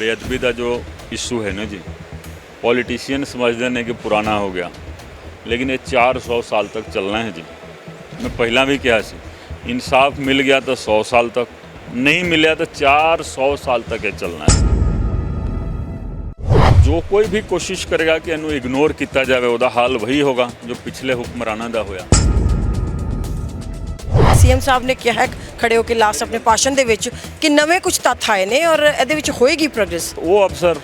ਬੇਅਦਬੀ ਦਾ ਜੋ ਇਸ਼ੂ ਹੈ ਨਾ ਜੀ ਪੋਲੀਟੀਸ਼ੀਅਨ ਸਮਝਦੇ ਨੇ ਕਿ ਪੁਰਾਣਾ ਹੋ ਗਿਆ, ਲੇਕਿਨ ਇਹ 400 ਸਾਲ ਤੱਕ ਚੱਲਣਾ ਹੈ ਜੀ। ਮੈਂ ਪਹਿਲਾਂ ਵੀ ਕਿਹਾ ਸੀ, ਇਨਸਾਫ ਮਿਲ ਗਿਆ ਤਾਂ 100 ਸਾਲ ਤੱਕ, ਨਹੀਂ ਮਿਲਿਆ ਤਾਂ 400 ਸਾਲ ਤੱਕ ਇਹ ਚੱਲਣਾ ਹੈ। ਜੋ ਕੋਈ ਵੀ ਕੋਸ਼ਿਸ਼ ਕਰੇਗਾ ਕਿ ਇਹਨੂੰ ਇਗਨੋਰ ਕੀਤਾ ਜਾਵੇ, ਉਹਦਾ ਹਾਲ ਵਹੀ ਹੋਗਾ, ਜੋ ਪਿਛਲੇ ਹੁਕਮਰਾਨਾਂ ਦਾ ਹੋਇਆ। ਸੀਐਮ ਸਾਹਿਬ ਨੇ ਕਿਹਾ ਹੈ ਖੜੇ ਹੋ ਕੇ ਲਾਸਟ ਆਪਣੇ ਭਾਸ਼ਣ ਦੇ ਵਿੱਚ ਕਿ ਨਵੇਂ ਕੁਝ ਤੱਥ ਆਏ ਨੇ ਔਰ ਇਹਦੇ ਵਿੱਚ ਹੋਏਗੀ ਪ੍ਰੋਗਰੈਸ ਉਹ ਅਫਸਰ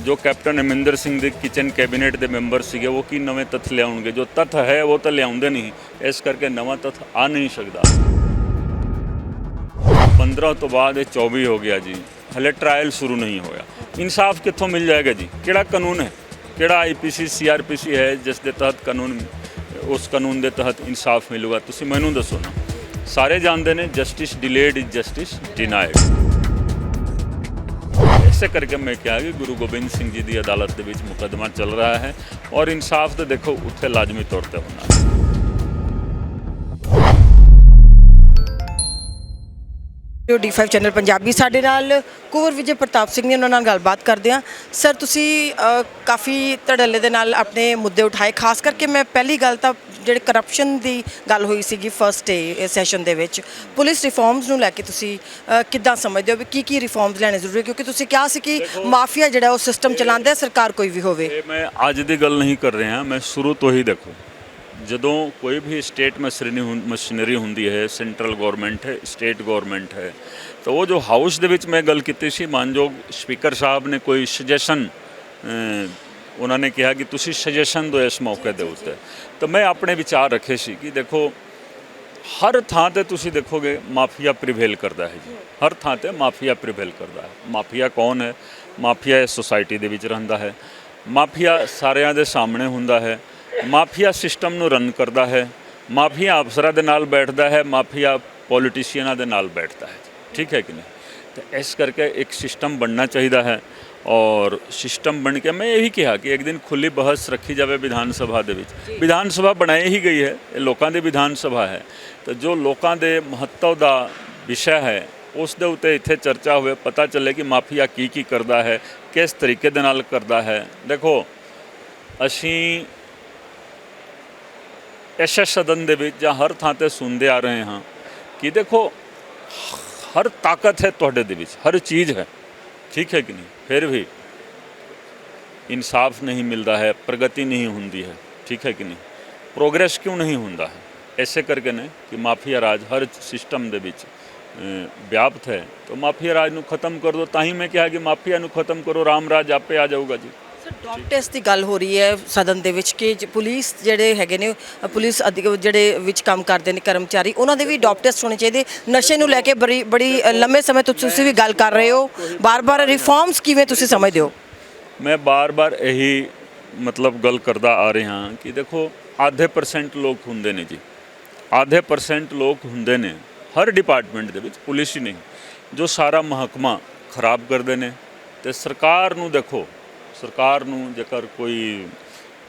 ਜੋ ਕੈਪਟਨ ਅਮਰਿੰਦਰ ਸਿੰਘ ਦੇ ਕਿਚਨ ਕੈਬਨਿਟ ਦੇ ਮੈਂਬਰ ਸੀਗੇ, ਉਹ ਕੀ ਨਵੇਂ ਤੱਥ ਲਿਆਉਣਗੇ? ਜੋ ਤੱਥ ਹੈ, ਉਹ ਤਾਂ ਲਿਆਉਂਦੇ ਨਹੀਂ। ਇਸ ਕਰਕੇ ਨਵਾਂ ਤੱਥ ਆ ਨਹੀਂ ਸਕਦਾ। 15 ਤੋਂ ਬਾਅਦ ਇਹ 24 ਹੋ ਗਿਆ ਜੀ। ਹਲੇ ਟ੍ਰਾਇਲ ਸ਼ੁਰੂ ਨਹੀਂ ਹੋਇਆ। ਇਨਸਾਫ ਕਿੱਥੋਂ ਮਿਲ ਜਾਏਗਾ ਜੀ? ਕਿਹੜਾ ਕਾਨੂੰਨ ਹੈ? ਕਿਹੜਾ ਆਈਪੀਸੀ ਸੀਆਰਪੀਸੀ ਹੈ, ਜਿਸ ਦੇ ਤਹਿਤ ਕਾਨੂੰਨ, ਉਸ ਕਾਨੂੰਨ ਦੇ ਤਹਿਤ ਇਨਸਾਫ ਮਿਲੂਗਾ? ਤੁਸੀਂ ਮੈਨੂੰ ਦੱਸੋ ਨਾ। ਸਾਰੇ ਜਾਣਦੇ ਨੇ justice delayed is justice denied ਇਸੇ ਕਰਕੇ ਮੈਂ ਕਿਹਾ ਕਿ ਗੁਰੂ ਗੋਬਿੰਦ ਸਿੰਘ ਜੀ ਦੀ ਅਦਾਲਤ ਦੇ ਵਿੱਚ ਮੁਕੱਦਮਾ ਚੱਲ ਰਿਹਾ ਹੈ ਔਰ ਇਨਸਾਫ ਤਾਂ ਦੇਖੋ ਉੱਥੇ ਲਾਜ਼ਮੀ ਤੌਰ ਤੇ ਹੋਣਾ ਹੈ। ਜੋ D5 ਚੈਨਲ ਪੰਜਾਬੀ ਸਾਡੇ ਨਾਲ ਕੁਵਰ ਵਿਜੇ ਪ੍ਰਤਾਪ ਸਿੰਘ ਨੇ ਉਹਨਾਂ ਨਾਲ ਗੱਲਬਾਤ ਕਰਦੇ ਹਾਂ। ਸਰ ਤੁਸੀਂ ਕਾਫੀ ਧੜੱਲੇ ਦੇ ਨਾਲ ਆਪਣੇ ਮੁੱਦੇ ਉਠਾਏ। ਖਾਸ ਕਰਕੇ ਮੈਂ ਪਹਿਲੀ ਗੱਲ ਤਾਂ ਜਿਹੜੇ ਕਰਪਸ਼ਨ ਦੀ ਗੱਲ ਹੋਈ ਸੀਗੀ ਫਰਸਟ ਡੇ ਸੈਸ਼ਨ ਦੇ ਵਿੱਚ। ਪੁਲਿਸ ਰਿਫਾਰਮਸ ਨੂੰ ਲੈ ਕੇ ਤੁਸੀਂ ਕਿੱਦਾਂ ਸਮਝਦੇ ਹੋ ਵੀ ਕੀ ਕੀ ਰਿਫਾਰਮਸ ਲੈਣੇ ਜ਼ਰੂਰੀ? ਕਿਉਂਕਿ ਤੁਸੀਂ ਕਿਹਾ ਸੀ ਕਿ ਮਾਫੀਆ ਜਿਹੜਾ ਉਹ ਸਿਸਟਮ ਚਲਾਉਂਦਾ ਸਰਕਾਰ ਕੋਈ ਵੀ ਹੋਵੇ। ਮੈਂ ਅੱਜ ਦੀ ਗੱਲ ਨਹੀਂ ਕਰ ਰਿਹਾ ਮੈਂ ਸ਼ੁਰੂ ਤੋਂ ਹੀ ਦੇਖੋ। ਜਦੋਂ ਕੋਈ ਵੀ ਸਟੇਟ ਮਸ਼ੀਨਰੀ ਹੁੰ- ਮਸ਼ੀਨਰੀ ਹੁੰਦੀ ਹੈ ਸੈਂਟਰਲ ਗਵਰਨਮੈਂਟ ਹੈ ਸਟੇਟ ਗਵਰਨਮੈਂਟ ਹੈ, ਤਾਂ ਉਹ ਜੋ ਹਾਊਸ ਦੇ ਵਿੱਚ ਮੈਂ ਗੱਲ ਕੀਤੀ ਸੀ, ਮਾਨਯੋਗ ਸਪੀਕਰ ਸਾਹਿਬ ਨੇ ਕੋਈ ਸੁਜੈਸ਼ਨ ਉਹਨਾਂ ਨੇ ਕਿਹਾ ਕਿ ਤੁਸੀਂ ਸੁਜੈਸ਼ਨ ਦਿਓ ਇਸ ਮੌਕੇ ਦੇ ਉੱਤੇ। ਤਾਂ ਮੈਂ ਆਪਣੇ ਵਿਚਾਰ ਰੱਖੇ ਸੀ ਕਿ ਦੇਖੋ, ਹਰ ਥਾਂ ਤੇ ਤੁਸੀਂ ਦੇਖੋਗੇ ਮਾਫੀਆ ਪ੍ਰੀਵੇਲ ਕਰਦਾ ਹੈ ਜੀ। ਹਰ ਥਾਂ ਤੇ ਮਾਫੀਆ ਪ੍ਰੀਵੇਲ ਕਰਦਾ ਹੈ। ਮਾਫੀਆ ਕੌਣ ਹੈ? ਮਾਫੀਆ ਇਸ ਸੋਸਾਇਟੀ ਦੇ ਵਿੱਚ ਰਹਿੰਦਾ ਹੈ। ਮਾਫੀਆ ਸਾਰਿਆਂ ਦੇ ਸਾਹਮਣੇ ਹੁੰਦਾ ਹੈ। ਮਾਫੀਆ ਸਿਸਟਮ ਨੂੰ ਰਨ ਕਰਦਾ ਹੈ। ਮਾਫੀਆ ਅਫਸਰਾਂ ਦੇ ਨਾਲ ਬੈਠਦਾ ਹੈ ਮਾਫੀਆ ਪੋਲੀਟੀਸ਼ੀਅਨਾਂ ਦੇ ਨਾਲ ਬੈਠਦਾ ਹੈ। ਠੀਕ ਹੈ ਕਿ ਨਹੀਂ? ਤੇ ਇਸ ਕਰਕੇ ਇੱਕ ਸਿਸਟਮ ਬਣਨਾ ਚਾਹੀਦਾ ਹੈ ਔਰ ਸਿਸਟਮ ਬਣ ਕੇ ਮੈਂ ਇਹੀ ਕਿਹਾ ਕਿ ਇੱਕ ਦਿਨ ਖੁੱਲੀ ਬਹਿਸ ਰੱਖੀ ਜਾਵੇ ਵਿਧਾਨ ਸਭਾ ਦੇ ਵਿੱਚ। ਵਿਧਾਨ ਸਭਾ ਬਣਾਈ ਹੀ ਗਈ ਹੈ ਇਹ ਲੋਕਾਂ ਦੀ ਵਿਧਾਨ ਸਭਾ ਹੈ। ਤਾਂ ਜੋ ਲੋਕਾਂ ਦੇ ਮਹੱਤਵ ਦਾ ਵਿਸ਼ਾ ਹੈ ਉਸ ਦੇ ਉੱਤੇ ਇੱਥੇ ਚਰਚਾ ਹੋਵੇ ਪਤਾ ਚੱਲੇ ਕਿ ਮਾਫੀਆ ਕੀ ਕੀ ਕਰਦਾ ਹੈ ਕਿਸ ਤਰੀਕੇ ਦੇ ਨਾਲ ਕਰਦਾ ਹੈ। ਦੇਖੋ ਅਸੀਂ ਇਸ ਸਦਨ ਦੇ ਵਿੱਚ ਜਾਂ ਹਰ ਥਾਂ ਤੇ ਸੁਣਦੇ ਆ ਰਹੇ ਹਾਂ ਕਿ ਦੇਖੋ, ਹਰ ਤਾਕਤ ਹੈ ਤੁਹਾਡੇ ਦੇ ਵਿੱਚ, ਹਰ ਚੀਜ਼ ਹੈ। ਠੀਕ ਹੈ ਕਿ ਨਹੀਂ? ਫਿਰ ਵੀ ਇਨਸਾਫ ਨਹੀਂ ਮਿਲਦਾ ਹੈ, ਪ੍ਰਗਤੀ ਨਹੀਂ ਹੁੰਦੀ ਹੈ। ਠੀਕ ਹੈ ਕਿ ਨਹੀਂ? ਪ੍ਰੋਗਰੈਸ ਕਿਉਂ ਨਹੀਂ ਹੁੰਦਾ ਹੈ? ਐਸੇ ਕਰਕੇ ਨੇ ਕਿ ਮਾਫੀਆ ਰਾਜ ਹਰ ਸਿਸਟਮ ਦੇ ਵਿੱਚ ਵਿਆਪਤ ਹੈ। ਤਾਂ ਮਾਫੀਆ ਰਾਜ ਨੂੰ ਖਤਮ ਕਰ ਦੋ, ਤਾਂ ਹੀ ਮੈਂ ਕਿਹਾ ਕਿ ਮਾਫੀਆ ਨੂੰ ਖਤਮ ਕਰੋ, ਰਾਮ ਰਾਜ ਆਪੇ ਆ ਜਾਊਗਾ ਜੀ। ਡੌਗ ਟੈਸਟ ਦੀ ਗੱਲ ਹੋ ਰਹੀ ਹੈ ਸਦਨ ਦੇ ਵਿੱਚ ਕਿ ਜ- ਪੁਲਿਸ ਜਿਹੜੇ ਹੈਗੇ ਨੇ ਅ, ਪੁਲਿਸ ਅਧਿਕ ਜਿਹੜੇ ਵਿੱਚ ਕੰਮ ਕਰਦੇ ਨੇ ਕਰਮਚਾਰੀ ਉਹਨਾਂ ਦੇ ਵੀ ਡੌਗ ਟੈਸਟ ਹੋਣੇ ਚਾਹੀਦੇ। ਨਸ਼ੇ ਨੂੰ ਲੈ ਕੇ ਬੜੀ ਬੜੀ ਅ, ਲੰਮੇ ਸਮੇਂ ਤੋਂ ਤੁਸੀਂ ਵੀ ਗੱਲ ਕਰ ਰਹੇ ਹੋ। ਬਾਰ-ਬਾਰ ਰਿਫਾਰਮਸ ਕਿਵੇਂ ਤੁਸੀਂ ਸਮਝਦੇ ਹੋ? ਮੈਂ ਬਾਰ-ਬਾਰ ਇਹੀ ਮਤਲਬ ਗੱਲ ਕਰਦਾ ਆ ਰਿਹਾ ਹਾਂ ਕਿ ਦੇਖੋ ਆਧੇ ਪਰਸੈਂਟ ਲੋਕ ਹੁੰਦੇ ਨੇ ਜੀ। ਆਧੇ ਪਰਸੈਂਟ ਲੋਕ ਹੁੰਦੇ ਨੇ ਹਰ ਡਿਪਾਰਟਮੈਂਟ ਦੇ ਵਿੱਚ ਪੁਲਿਸ ਹੀ ਨਹੀਂ। ਜੋ ਸਾਰਾ ਮਹਕਮਾ ਖਰਾਬ ਕਰਦੇ ਨੇ ਤੇ ਸਰਕਾਰ ਨੂੰ ਦੇਖੋ ਸਰਕਾਰ ਨੂੰ ਜੇਕਰ ਕੋਈ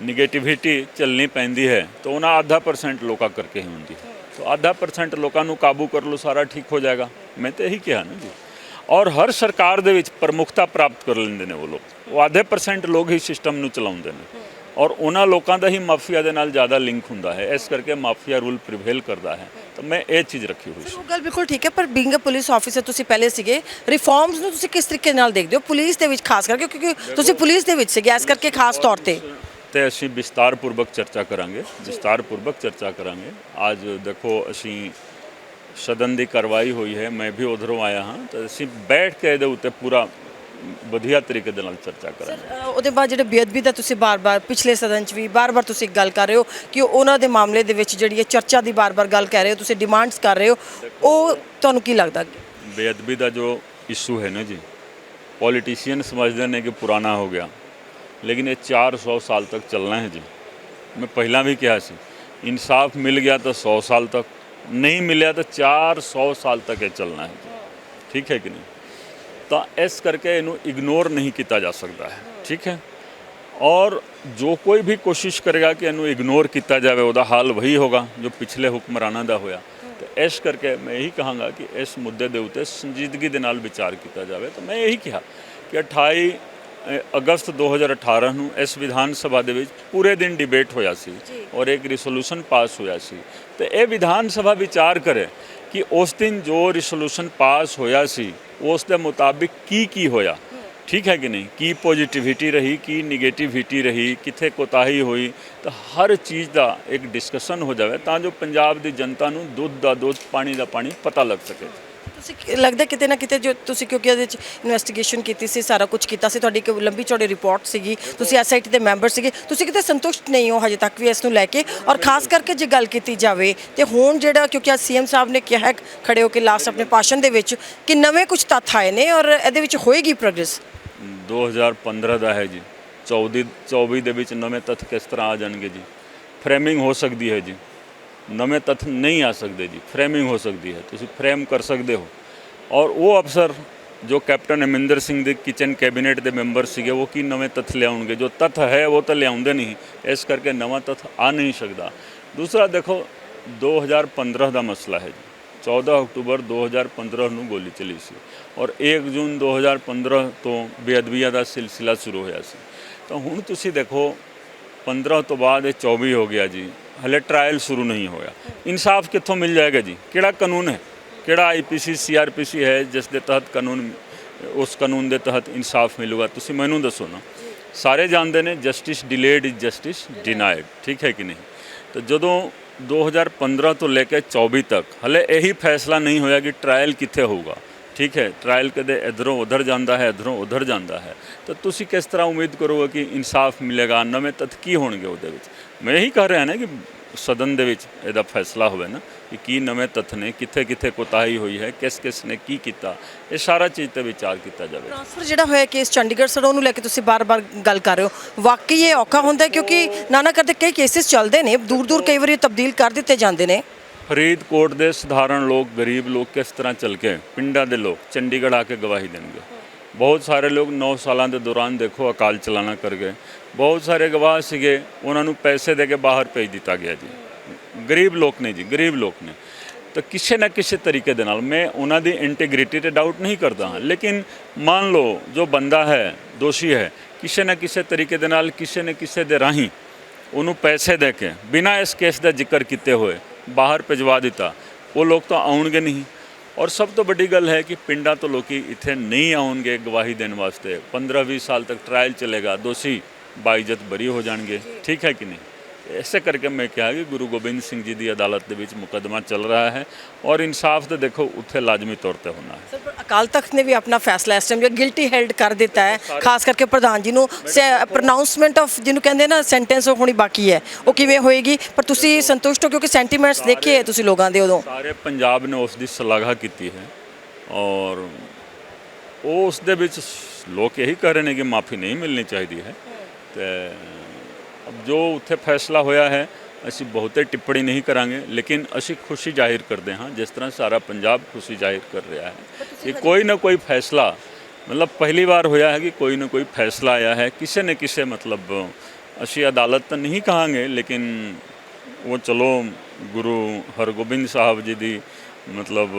ਨੈਗੇਟਿਵਿਟੀ ਚੱਲਣੀ ਪੈਂਦੀ ਹੈ, ਤਾਂ ਉਹਨਾਂ ਆਧਾ ਪਰਸੈਂਟ ਲੋਕਾਂ ਕਰਕੇ ਹੀ ਹੁੰਦੀ ਹੈ। ਤਾਂ ਆਧਾ ਪਰਸੈਂਟ ਲੋਕਾਂ ਨੂੰ ਕਾਬੂ ਕਰ ਲਓ, ਸਾਰਾ ਠੀਕ ਹੋ ਜਾਏਗਾ। ਮੈਂ ਤਾਂ ਇਹੀ ਕਿਹਾ ਨਾ ਜੀ। ਔਰ ਹਰ ਸਰਕਾਰ ਦੇ ਵਿੱਚ ਪ੍ਰਮੁਖਤਾ ਪ੍ਰਾਪਤ ਕਰ ਲੈਂਦੇ ਨੇ ਉਹ ਲੋਕ। ਉਹ ਆਧੇ ਪਰਸੈਂਟ ਲੋਕ ਹੀ ਸਿਸਟਮ ਨੂੰ ਚਲਾਉਂਦੇ ਨੇ। ਔਰ ਉਹਨਾਂ ਲੋਕਾਂ ਦਾ ਹੀ ਮਾਫੀਆ ਦੇ ਨਾਲ ਜ਼ਿਆਦਾ ਲਿੰਕ ਹੁੰਦਾ ਹੈ। ਇਸ ਕਰਕੇ ਮਾਫੀਆ ਰੂਲ ਪ੍ਰੀਵੇਲ ਕਰਦਾ ਹੈ। ਤਾਂ ਮੈਂ ਇਹ ਚੀਜ਼ ਰੱਖੀ ਹੋਈ ਸੀ। ਉਹ ਗੱਲ ਬਿਲਕੁਲ ਠੀਕ ਹੈ ਪਰ ਬੀਇੰਗ ਅ ਪੁਲਿਸ ਆਫੀਸਰ ਤੁਸੀਂ ਪਹਿਲੇ ਸੀਗੇ ਰਿਫਾਰਮਸ ਨੂੰ ਤੁਸੀਂ ਕਿਸ ਤਰੀਕੇ ਨਾਲ ਦੇਖਦੇ ਹੋ? ਪੁਲਿਸ ਦੇ ਵਿੱਚ ਖਾਸ ਕਰਕੇ ਕਿਉਂਕਿ ਤੁਸੀਂ ਪੁਲਿਸ ਦੇ ਵਿੱਚ ਸੀਗੇ ਇਸ ਕਰਕੇ ਖਾਸ ਤੌਰ ਤੇ। ਤੇ ਅਸੀਂ ਵਿਸਤਾਰਪੂਰਵਕ ਚਰਚਾ ਕਰਾਂਗੇ। ਵਿਸਤਾਰਪੂਰਵਕ ਚਰਚਾ ਕਰਾਂਗੇ। ਅੱਜ ਦੇਖੋ ਅਸੀਂ ਸਦਨ ਦੀ ਕਾਰਵਾਈ ਹੋਈ ਹੈ। ਮੈਂ ਵੀ ਉਧਰੋਂ ਆਇਆ ਹਾਂ। ਤਾਂ ਅਸੀਂ ਬੈਠ ਕੇ ਇਹਦੇ ਉੱਤੇ ਪੂਰਾ ਵਧੀਆ ਤਰੀਕੇ ਦੇ ਨਾਲ ਚਰਚਾ ਕਰਾਂਗੇ। ਅ, ਉਹਦੇ ਬਾਅਦ ਜਿਹੜੇ ਬੇਅਦਬੀ ਦਾ ਤੁਸੀਂ ਬਾਰ-ਬਾਰ ਪਿਛਲੇ ਸਦਨ 'ਚ ਵੀ ਬਾਰ-ਬਾਰ ਤੁਸੀਂ ਗੱਲ ਕਰ ਰਹੇ ਹੋ ਕਿ ਉਹਨਾਂ ਦੇ ਮਾਮਲੇ ਦੇ ਵਿੱਚ ਜਿਹੜੀ ਇਹ ਚਰਚਾ ਦੀ ਬਾਰ-ਬਾਰ ਗੱਲ ਕਰ ਰਹੇ ਹੋ ਤੁਸੀਂ ਡਿਮਾਂਡਸ ਕਰ ਰਹੇ ਹੋ ਉਹ ਤੁਹਾਨੂੰ ਕੀ ਲੱਗਦਾ ਬੇਅਦਬੀ ਦਾ ਜੋ ਇਸ਼ੂ ਹੈ ਨਾ ਜੀ ਪੋਲੀਟੀਸ਼ੀਅਨ ਸਮਝਦੇ ਨੇ ਕਿ ਪੁਰਾਣਾ ਹੋ ਗਿਆ ਲੇਕਿਨ ਇਹ 400 ਸਾਲ ਤੱਕ ਚੱਲਣਾ ਹੈ ਜੀ। ਮੈਂ ਪਹਿਲਾਂ ਵੀ ਕਿਹਾ ਸੀ ਇਨਸਾਫ ਮਿਲ ਗਿਆ ਤਾਂ 100 ਸਾਲ ਤੱਕ ਨਹੀਂ ਮਿਲਿਆ ਤਾਂ 400 ਸਾਲ ਤੱਕ ਇਹ ਚੱਲਣਾ ਹੈ ਜੀ। ਠੀਕ ਹੈ ਕਿ ਨਹੀਂ? ਤਾਂ ਇਸ ਕਰਕੇ ਇਹਨੂੰ ਇਗਨੋਰ ਨਹੀਂ ਕੀਤਾ ਜਾ ਸਕਦਾ ਹੈ। ਠੀਕ ਹੈ? ਔਰ ਜੋ ਕੋਈ ਵੀ ਕੋਸ਼ਿਸ਼ ਕਰੇਗਾ ਕਿ ਇਹਨੂੰ ਇਗਨੋਰ ਕੀਤਾ ਜਾਵੇ ਉਹਦਾ ਹਾਲ ਵਹੀ ਹੋਗਾ ਜੋ ਪਿਛਲੇ ਹੁਕਮਰਾਨਾਂ ਦਾ ਹੋਇਆ। ਤੇ ਇਸ ਕਰਕੇ ਮੈਂ ਇਹੀ ਕਹਾਂਗਾ ਕਿ ਇਸ ਮੁੱਦੇ ਦੇ ਉੱਤੇ ਸੰਜੀਦਗੀ ਦੇ ਨਾਲ ਵਿਚਾਰ ਕੀਤਾ ਜਾਵੇ। ਤਾਂ ਮੈਂ ਇਹੀ ਕਿਹਾ ਕਿ 28 ਅ, ਅਗਸਤ 2018 ਨੂੰ ਇਸ ਵਿਧਾਨ ਸਭਾ ਦੇ ਵਿੱਚ ਪੂਰੇ ਦਿਨ ਡਿਬੇਟ ਹੋਇਆ ਸੀ ਔਰ ਇੱਕ ਰਿਸੋਲੂਸ਼ਨ ਪਾਸ ਹੋਇਆ ਸੀ। ਤੇ ਇਹ ਵਿਧਾਨ ਸਭਾ ਵਿਚਾਰ ਕਰੇ ਕਿ ਉਸ ਦਿਨ ਜੋ ਰਿਸੋਲੂਸ਼ਨ ਪਾਸ ਹੋਇਆ ਸੀ ਉਸ ਦੇ ਮੁਤਾਬਿਕ ਕੀ ਕੀ ਹੋਇਆ? ਠੀਕ ਹੈ ਕਿ ਨਹੀਂ? ਕੀ ਪੋਜ਼ਿਟਿਵਿਟੀ ਰਹੀ, ਕੀ 네ਗੇਟਿਵਿਟੀ ਰਹੀ, ਕਿੱਥੇ ਕੋਤਾਹੀ ਹੋਈ? ਤਾਂ ਹਰ ਚੀਜ਼ ਦਾ ਇੱਕ ਡਿਸਕਸ਼ਨ ਹੋ ਜਾਵੇ ਤਾਂ ਜੋ ਪੰਜਾਬ ਦੀ ਜਨਤਾ ਨੂੰ ਦੁੱਧ ਦਾ ਦੁੱਧ, ਪਾਣੀ ਦਾ ਪਾਣੀ ਪਤਾ ਲੱਗ ਸਕੇ। ਤੁਸੀਂ ਲੱਗਦਾ ਕਿਤੇ ਨਾ ਕਿਤੇ ਜੋ ਤੁਸੀਂ ਕਿਉਂਕਿ ਇਹਦੇ ਵਿੱਚ ਇਨਵੈਸਟੀਗੇਸ਼ਨ ਕੀਤੀ ਸੀ, ਸਾਰਾ ਕੁਝ ਕੀਤਾ ਸੀ, ਤੁਹਾਡੀ ਇੱਕ ਲੰਬੀ ਚੌੜੀ ਰਿਪੋਰਟ ਸੀਗੀ, ਤੁਸੀਂ ਐਸਆਈਟੀ ਦੇ ਮੈਂਬਰ ਸੀਗੇ, ਤੁਸੀਂ ਕਿਤੇ ਸੰਤੁਸ਼ਟ ਨਹੀਂ ਹੋ ਹਜੇ ਤੱਕ ਵੀ ਇਸ ਨੂੰ ਲੈ ਕੇ? ਔਰ ਖਾਸ ਕਰਕੇ ਜੇ ਗੱਲ ਕੀਤੀ ਜਾਵੇ, ਤੇ ਹੁਣ ਜਿਹੜਾ ਕਿਉਂਕਿ ਅੱਜ ਸੀਐਮ ਸਾਹਿਬ ਨੇ ਕਿਹਾ ਹੈ, ਖੜੇ ਹੋ ਕੇ ਲਾਸਟ ਆਪਣੇ ਭਾਸ਼ਣ ਦੇ ਵਿੱਚ, ਕਿ ਨਵੇਂ ਕੁਝ ਤੱਥ ਆਏ ਨੇ ਔਰ ਇਹਦੇ ਵਿੱਚ ਹੋਏਗੀ ਪ੍ਰੋਗਰੈਸ 2015 ਦਾ ਹੈ ਜੀ। 14 24 ਦੇ ਵਿੱਚ ਨਵੇਂ ਤੱਥ ਕਿਸ ਤਰ੍ਹਾਂ ਆ ਜਾਣਗੇ ਜੀ? ਫਰੇਮਿੰਗ ਹੋ ਸਕਦੀ ਹੈ ਜੀ। ਨਵੇਂ ਤੱਥ ਨਹੀਂ ਆ ਸਕਦੇ ਜੀ, ਫਰੇਮਿੰਗ ਹੋ ਸਕਦੀ ਹੈ, ਤੁਸੀਂ ਫਰੇਮ ਕਰ ਸਕਦੇ ਹੋ। ਔਰ ਉਹ ਅਫਸਰ ਜੋ ਕੈਪਟਨ ਅਮਰਿੰਦਰ ਸਿੰਘ ਦੇ ਕਿਚਨ ਕੈਬਨਿਟ ਦੇ ਮੈਂਬਰ ਸੀਗੇ, ਉਹ ਕੀ ਨਵੇਂ ਤੱਥ ਲਿਆਉਣਗੇ? ਜੋ ਤੱਥ ਹੈ, ਉਹ ਤਾਂ ਲਿਆਉਂਦੇ ਨਹੀਂ, ਇਸ ਕਰਕੇ ਨਵਾਂ ਤੱਥ ਆ ਨਹੀਂ ਸਕਦਾ। ਦੂਸਰਾ ਦੇਖੋ 2015 ਦਾ ਮਸਲਾ ਹੈ ਜੀ। 14 ਅਕਤੂਬਰ 2015 ਨੂੰ ਗੋਲੀ ਚਲੀ ਸੀ ਔਰ 1 ਜੂਨ 2015 ਤੋਂ ਬੇਅਦਬੀਆਂ ਦਾ ਸਿਲਸਿਲਾ ਸ਼ੁਰੂ ਹੋਇਆ ਸੀ। ਤਾਂ ਹੁਣ ਤੁਸੀਂ ਦੇਖੋ 15 ਤੋਂ ਬਾਅਦ ਇਹ 24 ਹੋ ਗਿਆ ਜੀ। ਹਲੇ ਟ੍ਰਾਇਲ ਸ਼ੁਰੂ ਨਹੀਂ ਹੋਇਆ। ਇਨਸਾਫ ਕਿੱਥੋਂ ਮਿਲ ਜਾਏਗਾ ਜੀ? ਕਿਹੜਾ ਕਾਨੂੰਨ ਹੈ? ਕਿਹੜਾ ਆਈਪੀਸੀ ਸੀਆਰਪੀਸੀ ਹੈ ਜਿਸ ਦੇ ਤਹਿਤ ਕਾਨੂੰਨ, ਉਸ ਕਾਨੂੰਨ ਦੇ ਤਹਿਤ ਇਨਸਾਫ ਮਿਲੂਗਾ? ਤੁਸੀਂ ਮੈਨੂੰ ਦੱਸੋ ਨਾ। ਸਾਰੇ ਜਾਣਦੇ ਨੇ justice delayed is justice denied ਠੀਕ ਹੈ ਕਿ ਨਹੀਂ? ਤਾਂ ਜਦੋਂ 2015 ਤੋਂ ਲੈ ਕੇ 24 ਤੱਕ ਹਲੇ ਇਹੀ ਫੈਸਲਾ ਨਹੀਂ ਹੋਇਆ ਕਿ ਟ੍ਰਾਇਲ ਕਿੱਥੇ ਹੋਊਗਾ। ਠੀਕ ਹੈ ਟ੍ਰਾਇਲ ਕਦੇ ਇਧਰੋਂ ਉਧਰ ਜਾਂਦਾ ਹੈ, ਇਧਰੋਂ ਉਧਰ ਜਾਂਦਾ ਹੈ। ਤਾਂ ਤੁਸੀਂ ਕਿਸ ਤਰ੍ਹਾਂ ਉਮੀਦ ਕਰੋਗੇ ਕਿ ਇਨਸਾਫ ਮਿਲੇਗਾ? ਨਵੇਂ ਤੱਥ ਕੀ ਹੋਣਗੇ ਉਹਦੇ ਵਿੱਚ? ਮੈਂ ਇਹੀ ਕਹਿ ਰਿਹਾ ਨਾ ਕਿ ਸਦਨ ਦੇ ਵਿੱਚ ਇਹਦਾ ਫੈਸਲਾ ਹੋਵੇ ਨਾ ਕਿ ਕੀ ਨਵੇਂ ਤੱਥ ਨੇ ਕਿੱਥੇ ਕਿੱਥੇ ਕੋਤਾਹੀ ਹੋਈ ਹੈ ਕਿਸ ਕਿਸ ਨੇ ਕੀ ਕੀਤਾ? ਇਹ ਸਾਰਾ ਚੀਜ਼ ਤੇ ਵਿਚਾਰ ਕੀਤਾ ਜਾਵੇ। ਟ੍ਰਾਂਸਫਰ ਜਿਹੜਾ ਹੋਇਆ ਕੇਸ ਚੰਡੀਗੜ੍ਹ ਸੜੋਂ ਉਹਨੂੰ ਲੈ ਕੇ ਤੁਸੀਂ ਬਾਰ-ਬਾਰ ਗੱਲ ਕਰ ਰਹੇ ਹੋ। ਵਾਕਈ ਇਹ ਔਖਾ ਹੁੰਦਾ ਕਿਉਂਕਿ ਨਾਨਾ ਕਰਦੇ ਕਈ ਕੇਸਿਸ ਚੱਲਦੇ ਨੇ, ਦੂਰ-ਦੂਰ ਕਈ ਵਾਰੀ ਤਬਦੀਲ ਕਰ ਦਿੱਤੇ ਜਾਂਦੇ ਨੇ। ਫਰੀਦਕੋਟ ਦੇ ਸਧਾਰਨ ਲੋਕ, ਗਰੀਬ ਲੋਕ ਕਿਸ ਤਰ੍ਹਾਂ ਚੱਲ ਕੇ, ਪਿੰਡਾਂ ਦੇ ਲੋਕ, ਚੰਡੀਗੜ੍ਹ ਆ ਕੇ ਗਵਾਹੀ ਦੇਣਗੇ? ਬਹੁਤ ਸਾਰੇ ਲੋਕ 9 ਸਾਲਾਂ ਦੇ ਦੌਰਾਨ ਦੇਖੋ ਅਕਾਲ ਚਲਾਣਾ ਕਰ ਗਏ। ਬਹੁਤ ਸਾਰੇ ਗਵਾਹ ਸੀਗੇ, ਉਹਨਾਂ ਨੂੰ ਪੈਸੇ ਦੇ ਕੇ ਬਾਹਰ ਭੇਜ ਦਿੱਤਾ ਗਿਆ ਜੀ। ਗਰੀਬ ਲੋਕ ਨੇ ਜੀ, ਗਰੀਬ ਲੋਕ ਨੇ। ਤਾਂ ਕਿਸੇ ਨਾ ਕਿਸੇ ਤਰੀਕੇ ਦੇ ਨਾਲ ਮੈਂ ਉਹਨਾਂ ਦੀ ਇੰਟੀਗ੍ਰਿਟੀ ਤੇ ਡਾਊਟ ਨਹੀਂ ਕਰਦਾ ਹਾਂ। ਲੇਕਿਨ ਮੰਨ ਲਓ, ਜੋ ਬੰਦਾ ਹੈ, ਦੋਸ਼ੀ ਹੈ, ਕਿਸੇ ਨਾ ਕਿਸੇ ਤਰੀਕੇ ਦੇ ਨਾਲ, ਕਿਸੇ ਨਾ ਕਿਸੇ ਦੇ ਰਾਹੀਂ ਉਹਨੂੰ ਪੈਸੇ ਦੇ ਕੇ ਬਿਨਾਂ ਇਸ ਕੇਸ ਦਾ ਜ਼ਿਕਰ ਕੀਤੇ ਹੋਏ ਬਾਹਰ ਭਿਜਵਾ ਦਿੱਤਾ। ਉਹ ਲੋਕ ਤਾਂ ਆਉਣਗੇ ਨਹੀਂ। ਔਰ ਸਭ ਤੋਂ ਵੱਡੀ ਗੱਲ ਹੈ ਕਿ ਪਿੰਡਾਂ ਤੋਂ ਲੋਕੀ ਇੱਥੇ ਨਹੀਂ ਆਉਣਗੇ ਗਵਾਹੀ ਦੇਣ ਵਾਸਤੇ। 15-20 ਸਾਲ ਤੱਕ ਟ੍ਰਾਇਲ ਚੱਲੇਗਾ। ਦੋਸ਼ੀ ਬਾਈਜਤ ਬਰੀ ਹੋ ਜਾਣਗੇ। ਠੀਕ ਹੈ ਕਿ ਨਹੀਂ? ਇਸੇ ਕਰਕੇ ਮੈਂ ਕਿਹਾ ਕਿ ਗੁਰੂ ਗੋਬਿੰਦ ਸਿੰਘ ਜੀ ਦੀ ਅਦਾਲਤ ਦੇ ਵਿੱਚ ਮੁਕੱਦਮਾ ਚੱਲ ਰਿਹਾ ਹੈ ਔਰ ਇਨਸਾਫ ਤਾਂ ਦੇਖੋ ਉੱਥੇ ਲਾਜ਼ਮੀ ਤੌਰ ਤੇ ਹੋਣਾ ਹੈ। ਸਰ ਪਰ ਅਕਾਲ ਤਖਤ ਨੇ ਵੀ ਆਪਣਾ ਫੈਸਲਾ ਇਸ ਟਾਈਮ ਗਿਲਟੀ ਹੈਲਡ ਕਰ ਦਿੱਤਾ ਹੈ ਖਾਸ ਕਰਕੇ ਪ੍ਰਧਾਨ ਜੀ ਨੂੰ। ਪ੍ਰੋਨਾਂਸਮੈਂਟ ਆਫ ਜਿਹਨੂੰ ਕਹਿੰਦੇ ਨਾ ਸੈਂਟੈਂਸ ਹੋਣੀ ਬਾਕੀ ਹੈ। ਉਹ ਕਿਵੇਂ ਹੋਏਗੀ? ਪਰ ਤੁਸੀਂ ਸੰਤੁਸ਼ਟ ਹੋ ਕਿਉਂਕਿ ਸੈਂਟੀਮੈਂਟਸ ਦੇਖੇ ਹੈ ਤੁਸੀਂ ਲੋਕਾਂ ਦੇ ਉਦੋਂ। ਸਾਰੇ ਪੰਜਾਬ ਨੇ ਉਸ ਦੀ ਸ਼ਲਾਘਾ ਕੀਤੀ ਹੈ ਔਰ ਉਸ ਦੇ ਵਿੱਚ ਲੋਕ ਇਹੀ ਕਹਿ ਰਹੇ ਨੇ ਕਿ ਮਾਫੀ ਨਹੀਂ ਮਿਲਣੀ ਚਾਹੀਦੀ ਹੈ। ਤੇ ਜੋ ਉੱਥੇ ਫੈਸਲਾ ਹੋਇਆ ਹੈ ਅਸੀਂ ਬਹੁਤੇ ਟਿੱਪਣੀ ਨਹੀਂ ਕਰਾਂਗੇ ਲੇਕਿਨ ਅਸੀਂ ਖੁਸ਼ੀ ਜ਼ਾਹਿਰ ਕਰਦੇ ਹਾਂ ਜਿਸ ਤਰ੍ਹਾਂ ਸਾਰਾ ਪੰਜਾਬ ਖੁਸ਼ੀ ਜ਼ਾਹਿਰ ਕਰ ਰਿਹਾ ਹੈ। ਕਿ ਕੋਈ ਨਾ ਕੋਈ ਫੈਸਲਾ ਮਤਲਬ ਪਹਿਲੀ ਵਾਰ ਹੋਇਆ ਹੈ ਕਿ ਕੋਈ ਨਾ ਕੋਈ ਫੈਸਲਾ ਆਇਆ ਹੈ ਕਿਸੇ ਨੇ ਕਿਸੇ ਮਤਲਬ ਅਸੀਂ ਅਦਾਲਤ ਤਾਂ ਨਹੀਂ ਕਹਾਂਗੇ ਲੇਕਿਨ ਉਹ ਚਲੋ ਗੁਰੂ ਹਰਗੋਬਿੰਦ ਸਾਹਿਬ ਜੀ ਦੀ ਮਤਲਬ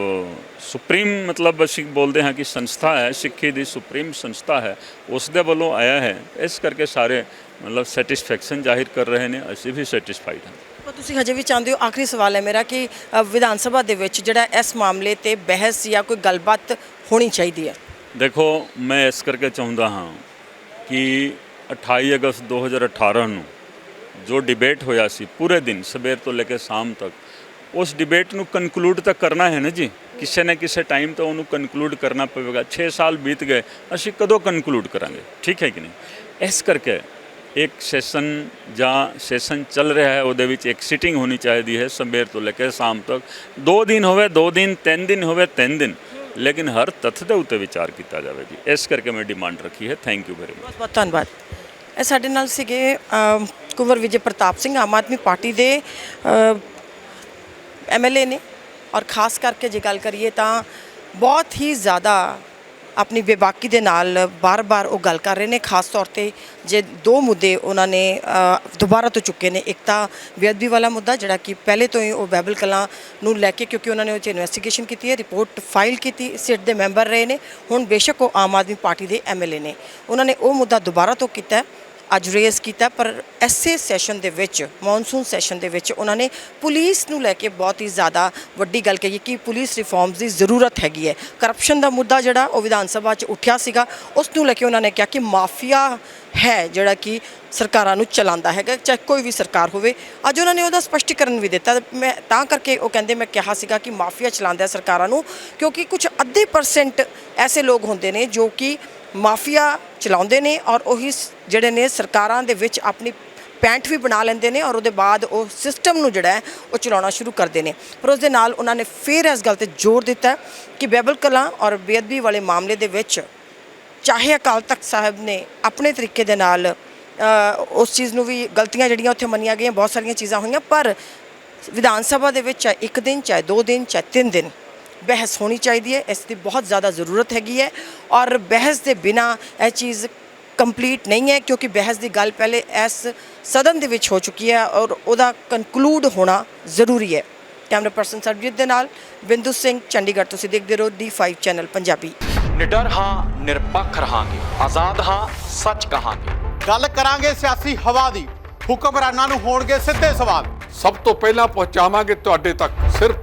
ਸੁਪਰੀਮ ਮਤਲਬ ਅਸੀਂ ਬੋਲਦੇ ਹਾਂ ਕਿ ਸੰਸਥਾ ਹੈ ਸਿੱਖੀ ਦੀ ਸੁਪਰੀਮ ਸੰਸਥਾ ਹੈ ਉਸ ਦੇ ਵੱਲੋਂ ਆਇਆ ਹੈ। ਇਸ ਕਰਕੇ ਸਾਰੇ ਮਤਲਬ ਸੈਟੀਸਫੈਕਸ਼ਨ ਜ਼ਾਹਿਰ ਕਰ ਰਹੇ ਨੇ ਅਸੀਂ ਵੀ ਸੈਟੀਸਫਾਈਡ ਹਾਂ। ਪਰ ਤੁਸੀਂ ਹਜੇ ਵੀ ਚਾਹੁੰਦੇ ਹੋ ਆਖਰੀ ਸਵਾਲ ਹੈ ਮੇਰਾ ਕਿ ਅ, ਵਿਧਾਨ ਸਭਾ ਦੇ ਵਿੱਚ ਜਿਹੜਾ ਇਸ ਮਾਮਲੇ ਤੇ ਬਹਿਸ ਜਾਂ ਕੋਈ ਗੱਲਬਾਤ ਹੋਣੀ ਚਾਹੀਦੀ ਹੈ? ਦੇਖੋ ਮੈਂ ਇਸ ਕਰਕੇ ਚਾਹੁੰਦਾ ਹਾਂ ਕਿ 28 ਅਗਸਤ 2018 ਨੂੰ ਜੋ ਡਿਬੇਟ ਹੋਇਆ ਸੀ ਪੂਰੇ ਦਿਨ ਸਵੇਰ ਤੋਂ ਲੈ ਕੇ ਸ਼ਾਮ ਤੱਕ ਉਸ ਡਿਬੇਟ ਨੂੰ ਕਨਕਲੂਡ ਤਾਂ ਕਰਨਾ ਹੈ ਨਾ ਜੀ। ਕਿਸੇ ਨਾ ਕਿਸੇ ਟਾਈਮ ਤਾਂ ਉਹਨੂੰ ਕਨਕਲੂਡ ਕਰਨਾ ਪਵੇਗਾ। 6 ਸਾਲ ਬੀਤ ਗਏ ਅਸੀਂ ਕਦੋਂ ਕਨਕਲੂਡ ਕਰਾਂਗੇ? ਠੀਕ ਹੈ ਕਿ ਨਹੀਂ? ਇਸ ਕਰਕੇ ਇੱਕ ਸੈਸ਼ਨ ਜਾਂ ਸੈਸ਼ਨ ਚੱਲ ਰਿਹਾ ਹੈ ਉਹਦੇ ਵਿੱਚ ਇੱਕ ਸਿਟਿੰਗ ਹੋਣੀ ਚਾਹੀਦੀ ਹੈ ਸਵੇਰ ਤੋਂ ਲੈ ਕੇ ਸ਼ਾਮ ਤੱਕ। ਦੋ ਦਿਨ ਹੋਵੇ ਦੋ ਦਿਨ ਤਿੰਨ ਦਿਨ ਹੋਵੇ ਤਿੰਨ ਦਿਨ। ਲੇਕਿਨ ਹਰ ਤੱਥ ਦੇ ਉੱਤੇ ਵਿਚਾਰ ਕੀਤਾ ਜਾਵੇ ਜੀ। ਇਸ ਕਰਕੇ ਮੈਂ ਡਿਮਾਂਡ ਰੱਖੀ ਹੈ। ਥੈਂਕ ਯੂ ਵੈਰੀ ਮਚ ਬਹੁਤ ਬਹੁਤ ਧੰਨਵਾਦ। ਇਹ ਸਾਡੇ ਨਾਲ ਸੀਗੇ ਅਮ, ਕੁੰਵਰ ਵਿਜੇ ਪ੍ਰਤਾਪ ਸਿੰਘ ਆਮ ਆਦਮੀ ਪਾਰਟੀ ਦੇ ਐਮਐਲਏ ਨੇ। ਔਰ ਖਾਸ ਕਰਕੇ ਜੇ ਗੱਲ ਕਰੀਏ ਤਾਂ ਬਹੁਤ ਹੀ ਜ਼ਿਆਦਾ ਆਪਣੀ ਬੇਬਾਕੀ ਦੇ ਨਾਲ ਬਾਰ-ਬਾਰ ਉਹ ਗੱਲ ਕਰ ਰਹੇ ਨੇ, ਖਾਸ ਤੌਰ ਤੇ ਜੇ ਦੋ ਮੁੱਦੇ ਉਹਨਾਂ ਨੇ ਦੁਬਾਰਾ ਤੋਂ ਚੁੱਕੇ ਨੇ। ਇੱਕ ਤਾਂ ਬੇਅਦਬੀ ਵਾਲਾ ਮੁੱਦਾ, ਜਿਹੜਾ ਕਿ ਪਹਿਲੇ ਤੋਂ ਹੀ ਉਹ ਬੈਬਲ ਕਲਾਂ ਨੂੰ ਲੈ ਕੇ, ਕਿਉਂਕਿ ਉਹਨਾਂ ਨੇ ਉਹ 'ਚ ਇਨਵੈਸਟੀਗੇਸ਼ਨ ਕੀਤੀ ਹੈ ਰਿਪੋਰਟ ਫਾਈਲ ਕੀਤੀ ਸਿਟ ਦੇ ਮੈਂਬਰ ਰਹੇ ਨੇ। ਹੁਣ ਬੇਸ਼ੱਕ ਉਹ ਆਮ ਆਦਮੀ ਪਾਰਟੀ ਦੇ ਐਮਐਲਏ ਨੇ। ਉਹਨਾਂ ਨੇ ਉਹ ਮੁੱਦਾ ਦੁਬਾਰਾ ਤੋਂ ਕੀਤਾ ਅੱਜ ਰੇਜ਼ ਕੀਤਾ, ਪਰ ਐਸੇ ਸੈਸ਼ਨ ਦੇ ਵਿੱਚ ਮੌਨਸੂਨ ਸੈਸ਼ਨ ਦੇ ਵਿੱਚ ਉਹਨਾਂ ਨੇ ਪੁਲਿਸ ਨੂੰ ਲੈ ਕੇ ਬਹੁਤ ਹੀ ਜ਼ਿਆਦਾ ਵੱਡੀ ਗੱਲ ਕਹੀ ਕਿ ਪੁਲਿਸ ਰਿਫਾਰਮਸ ਦੀ ਜ਼ਰੂਰਤ ਹੈਗੀ ਹੈ। ਕਰਪਸ਼ਨ ਦਾ ਮੁੱਦਾ ਜਿਹੜਾ ਉਹ ਵਿਧਾਨ ਸਭਾ 'ਚ ਉੱਠਿਆ ਸੀਗਾ। ਉਸ ਨੂੰ ਲੈ ਕੇ ਉਹਨਾਂ ਨੇ ਕਿਹਾ ਕਿ ਮਾਫੀਆ ਹੈ ਜਿਹੜਾ ਕਿ ਸਰਕਾਰਾਂ ਨੂੰ ਚਲਾਉਂਦਾ ਹੈਗਾ, ਚਾਹੇ ਕੋਈ ਵੀ ਸਰਕਾਰ ਹੋਵੇ। ਅੱਜ ਉਹਨਾਂ ਨੇ ਉਹਦਾ ਸਪਸ਼ਟੀਕਰਨ ਵੀ ਦਿੱਤਾ। ਮੈਂ ਤਾਂ ਕਰਕੇ ਉਹ ਕਹਿੰਦੇ, ਮੈਂ ਕਿਹਾ ਸੀਗਾ ਕਿ ਮਾਫੀਆ ਚਲਾਉਂਦਾ ਸਰਕਾਰਾਂ ਨੂੰ, ਕਿਉਂਕਿ ਕੁਝ ਅੱਧੇ ਪਰਸੈਂਟ ਐਸੇ ਲੋਕ ਹੁੰਦੇ ਨੇ ਜੋ ਕਿ ਮਾਫੀਆ ਚਲਾਉਂਦੇ ਨੇ ਔਰ ਉਹੀ ਜਿਹੜੇ ਨੇ ਸਰਕਾਰਾਂ ਦੇ ਵਿੱਚ ਆਪਣੀ ਪੈਂਟ ਵੀ ਬਣਾ ਲੈਂਦੇ ਨੇ ਔਰ ਉਹਦੇ ਬਾਅਦ ਉਹ ਸਿਸਟਮ ਨੂੰ ਜਿਹੜਾ ਉਹ ਚਲਾਉਣਾ ਸ਼ੁਰੂ ਕਰਦੇ ਨੇ। ਪਰ ਉਸ ਦੇ ਨਾਲ ਉਹਨਾਂ ਨੇ ਫੇਰ ਇਸ ਗੱਲ ਤੇ ਜ਼ੋਰ ਦਿੱਤਾ ਕਿ ਬੈਬਲ ਕਲਾਂ ਔਰ ਬੇਅਦਬੀ ਵਾਲੇ ਮਾਮਲੇ ਦੇ ਵਿੱਚ ਚਾਹੇ ਅਕਾਲ ਤਖਤ ਸਾਹਿਬ ਨੇ ਆਪਣੇ ਤਰੀਕੇ ਦੇ ਨਾਲ ਉਸ ਚੀਜ਼ ਨੂੰ ਵੀ ਗਲਤੀਆਂ ਜਿਹੜੀਆਂ ਉੱਥੇ ਮੰਨੀਆਂ ਗਈਆਂ, ਬਹੁਤ ਸਾਰੀਆਂ ਚੀਜ਼ਾਂ ਹੋਈਆਂ, ਪਰ ਵਿਧਾਨ ਸਭਾ ਦੇ ਵਿੱਚ ਚਾਹੇ ਇੱਕ ਦਿਨ, ਚਾਹੇ ਦੋ ਦਿਨ, ਚਾਹੇ ਤਿੰਨ ਦਿਨ ਬਹਿਸ ਹੋਣੀ ਚਾਹੀਦੀ ਹੈ ਇਸ ਦੀ ਬਹੁਤ ਜ਼ਿਆਦਾ ਜ਼ਰੂਰਤ ਹੈਗੀ ਹੈ ਔਰ ਬਹਿਸ ਦੇ ਬਿਨਾ ਇਹ ਚੀਜ਼ ਕੰਪਲੀਟ ਨਹੀਂ ਹੈ ਕਿਉਂਕਿ ਬਹਿਸ ਦੀ ਗੱਲ ਪਹਿਲੇ ਇਸ ਸਦਨ ਦੇ ਵਿੱਚ ਹੋ ਚੁੱਕੀ ਹੈ ਔਰ ਉਹਦਾ ਕਨਕਲੂਡ ਹੋਣਾ ਜ਼ਰੂਰੀ ਹੈ ਕੈਮਰਾ ਪਰਸਨ ਸਰਬਜੀਤ ਦੇ ਨਾਲ ਬਿੰਦੂ ਸਿੰਘ ਚੰਡੀਗੜ੍ਹ ਤੁਸੀਂ ਦੇਖਦੇ ਰਹੋ D5 ਚੈਨਲ ਪੰਜਾਬੀ ਨਿਡਰ ਹਾਂ ਨਿਰਪੱਖ ਰਹਾਂਗੇ ਆਜ਼ਾਦ ਹਾਂ ਸੱਚ ਕਹਾਂਗੇ ਗੱਲ ਕਰਾਂਗੇ ਸਿਆਸੀ ਹਵਾ ਦੀ ਹੁਕਮਰਾਨਾਂ ਨੂੰ ਹੋਣਗੇ ਸਿੱਧੇ ਸਵਾਲ ਸਭ ਤੋਂ ਪਹਿਲਾਂ ਪਹੁੰਚਾਵਾਂਗੇ ਤੁਹਾਡੇ ਤੱਕ ਸਿਰਫ